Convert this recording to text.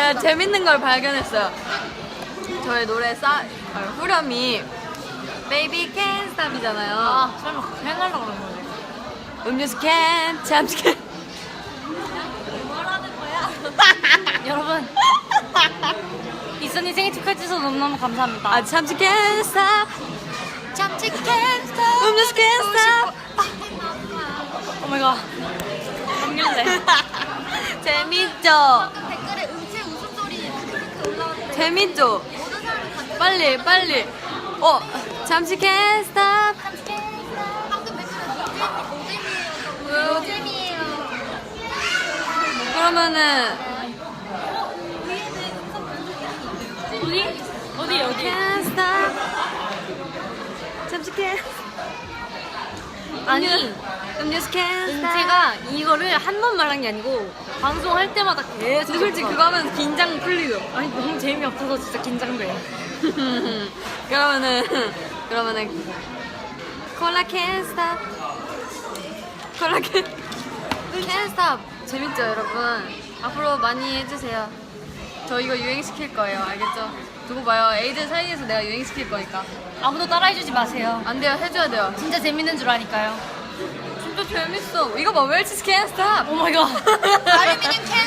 제가 재밌는 걸 발견했어요. 저희 노래 싸 아, 후렴이 Baby Can't Stop이잖아요. 아 설마 그렇게 해달라고 그런 거지? 음료수 캔, 잠시 캔. 여러분 이선희 생일 축하해 주셔서 너무너무 감사합니다. 아 잠시 can't stop. 참치 캔스터 음료수 can't stop. 오마이갓 넘길래 재밌죠? 재밌죠? 빨리 빨리. 어 잠시 노잼이에요. 노잼이에요. 그러면은 어디? 어디 어디? can't stop. 잠시 can't. 아니 음료수 can't stop. 은채가 이거를 한 번 말한 게 아니고 방송할 때마다 계속 근데 솔직히 그거 하면 긴장 풀리죠. 아니 너무 재미없어서 진짜 긴장돼요. 그러면은 그러면은 콜라 can't stop. 콜라 can't can't stop. 재밌죠, 여러분? 앞으로 많이 해주세요. 저 이거 유행시킬 거예요, 알겠죠? 두고 봐요. 에이드 사이에서 내가 유행시킬 거니까. 아무도 따라해주지 마세요. 안 돼요, 해줘야 돼요. 진짜 재밌는 줄 아니까요. 진짜 재밌어. 이거 봐, 웰치스 can't stop. 오 마이 갓. 아루미늄 캔스타.